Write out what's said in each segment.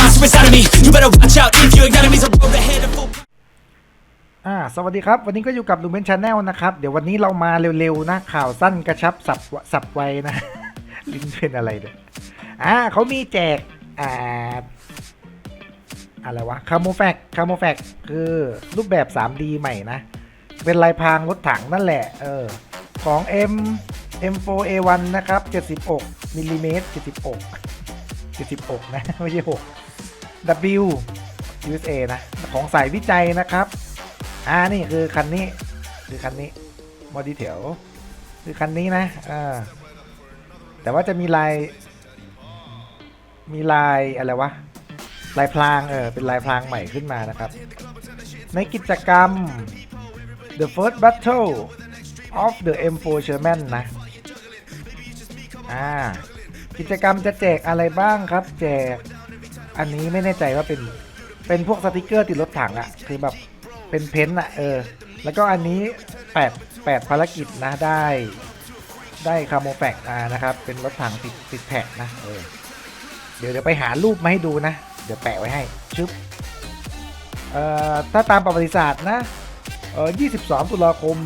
monster inside of me. You better watch out if your enemy's a road ahead of full. อ่าสวัสดีครับ วันนี้ก็อยู่กับลูเมนชาแนลนะครับ เดี๋ยววันนี้เรามาเร็วๆนะข่าวสั้นกระชับสับสับไวนะ ลิงเป็นอะไรเนี่ยอ่าเขามีแจกอ่าอะไรวะคาโมแฟกคาโมแฟกคือรูปแบบ 3D ใหม่นะ เป็นลายพรางรถถังนั่นแหละ เออ ของ M M4A1 นะครับ 76มิลลิเมตร76 76 นะ ไม่ใช่ 6 W USA นะ ของสายวิจัยนะครับ อ่า นี่คือคันนี้ คือคันนี้มอดีเถวคือคันนี้นะอ่าแต่ว่าจะมีลาย มีลายอะไรวะ ลายพราง เออ เป็นลายพรางใหม่ขึ้นมานะครับ ในกิจกรรม The First Battle of the M4 Sherman นะ อ่า กิจกรรมจะแจกอะไรบ้างครับ แจก อันนี้ไม่แน่ใจว่าเป็นเป็นพวกสติกเกอร์ติดรถถังอะคือแบบเป็นเพ้นท์อะเออ แล้วก็อันนี้แปดแปดภารกิจนะได้ ได้คาโมแฟกมานะครับ เป็นรถถังติดติดแท็กนะเออเดี๋ยวเดี๋ยวไปหารูปมาให้ดูนะ เดี๋ยวแปะไว้ให้ชึบเอ่อถ้าตามประวัติศาสตร์นะเอ่อ22 ตุลาคม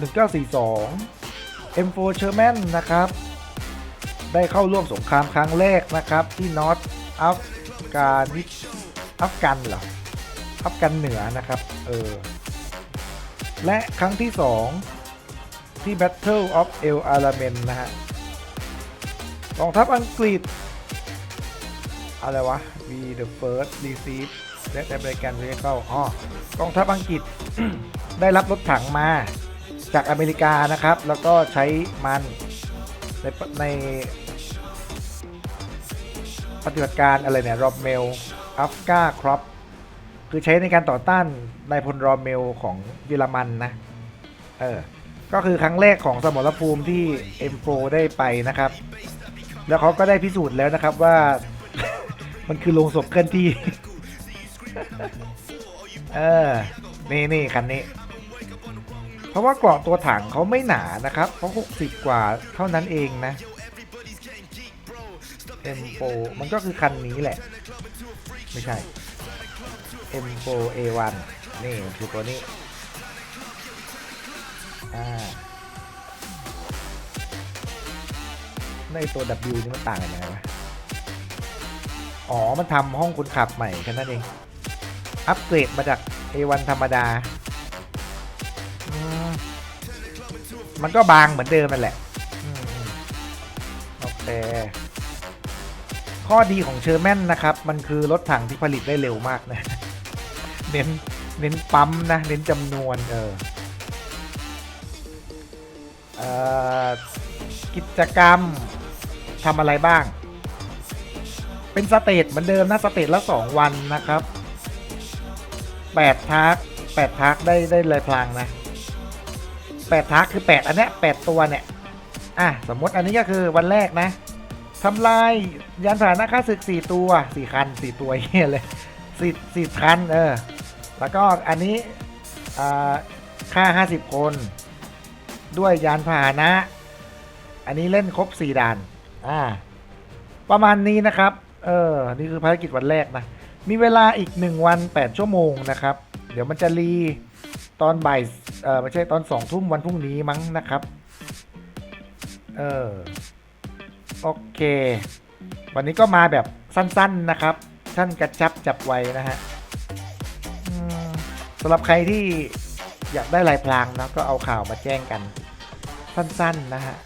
1942 M4 Sherman นะครับ ได้เข้าร่วมสงครามครั้งแรกนะครับ ที่นอตอัฟ กานิอัฟกันเหรออัฟกันเหนือนะครับ เออ และครั้งที่ 2 ที่ Battle of El Alamein นะฮะกองทัพอังกฤษ อะไรวะ We the first receive that American vehicle อ๋อกองทัพอังกฤษได้รับรถถังมาจากอเมริกานะครับ แล้วก็ใช้มันในใน ปฏิบัติการอะไรเนี่ยรอบเมลอัฟกาครอปคือใช้ในการต่อต้านนายพลรอเมลของเยอรมันนะ เออ ก็คือครั้งแรกของสมรภูมิที่ M4 ได้ไปนะครับ แล้วเขาก็ได้พิสูจน์แล้วนะครับว่า มันคือโลงศพเคลื่อนที่ เออ นี่นี่คันนี้ เพราะว่าเกราะตัวถังเขาไม่หนานะครับเขา60กว่าเท่านั้นเองนะ M4 มันก็คือคันนี้แหละ ไม่ใช่ M4A1 นี่คือตัวนี้อ่าในตัว W นี่มันต่างกันยังไงวะอ๋อ มันทำห้องคนขับใหม่แค่นั้นเอง อัปเกรดมาจาก A1 ธรรมดา มันก็บางเหมือนเดิมนั่นแหละ โอเค ข้อดีของเชอร์แมนนะครับ มันคือรถถังที่ผลิตได้เร็วมากนะ เน้นเน้นปั๊มนะ เน้นจำนวนเออเออกิจกรรมทำอะไรบ้าง เป็นสเตจเหมือนเดิมนะสเตจละ 2 วันนะครับ8ทาร์ก8ทาร์กได้ได้เลยพลางนะ8ทาร์กคือ 8 อันเนี้ย8ตัวเนี่ย อะ สมมติอันนี้ก็คือวันแรกนะ ทำลายยานพานะค่าศึก 4 ตัว 4 คัน 4 ตัวเฮียเลย4 4คันเออ แล้วก็อันนี้อ่าค่า 50 คน ด้วยยานพาหนะ อันนี้เล่นครบ 4ด่าน อ่า ประมาณนี้นะครับ เออ นี่คือภารกิจวันแรกนะ มีเวลาอีก 1 วัน 8 ชั่วโมงนะครับ เดี๋ยวมันจะรีตอนบ่าย เออไม่ใช่ตอน2ทุ่มวันพรุ่งนี้มั้งนะครับ เออ โอเค วันนี้ก็มาแบบสั้นๆนะครับท่านกระชับจับไวนะฮะสำหรับใครที่อยากได้ลายพลางนะก็เอาข่าวมาแจ้งกัน สั้นๆนะฮะ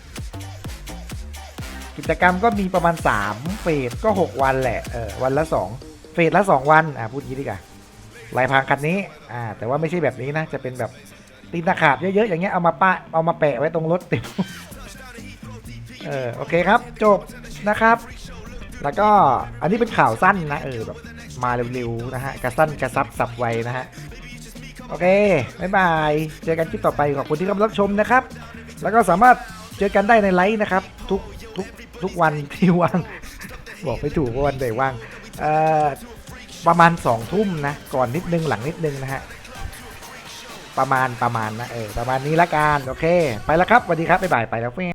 กิจกรรมก็มีประมาณ 3 เฟสก็ 6 วันแหละเออวันละ 2 เฟสละ 2 วันอ่าพูดงี้ดีกว่าลายพรางคันนี้อ่าแต่ว่าไม่ใช่แบบนี้นะ จะเป็นแบบตีนตะขาบเยอะๆอย่างเงี้ยเอามาปะเอามาแปะไว้ตรงรถเติด เออโอเคครับจบนะครับ แล้วก็อันนี้เป็นข่าวสั้นนะเออแบบมาเร็วๆนะฮะกระสั้นกระซับสับไวนะฮะโอเคบ๊ายบายเจอกันคลิปต่อไปขอบคุณที่รับชมนะครับ แล้วก็สามารถเจอกันได้ในไลฟ์นะครับ ทุกทุกทุกวันที่ว่าง บอกไม่ถูกว่าวันไหนว่างเอ่อประมาณสองทุ่มนะ ก่อนนิดนึงหลังนิดนึงนะฮะประมาณประมาณนะเออประมาณนี้ละกันโอเค ไปแล้วครับสวัสดีครับบ๊ายบายไปแล้วเฟ้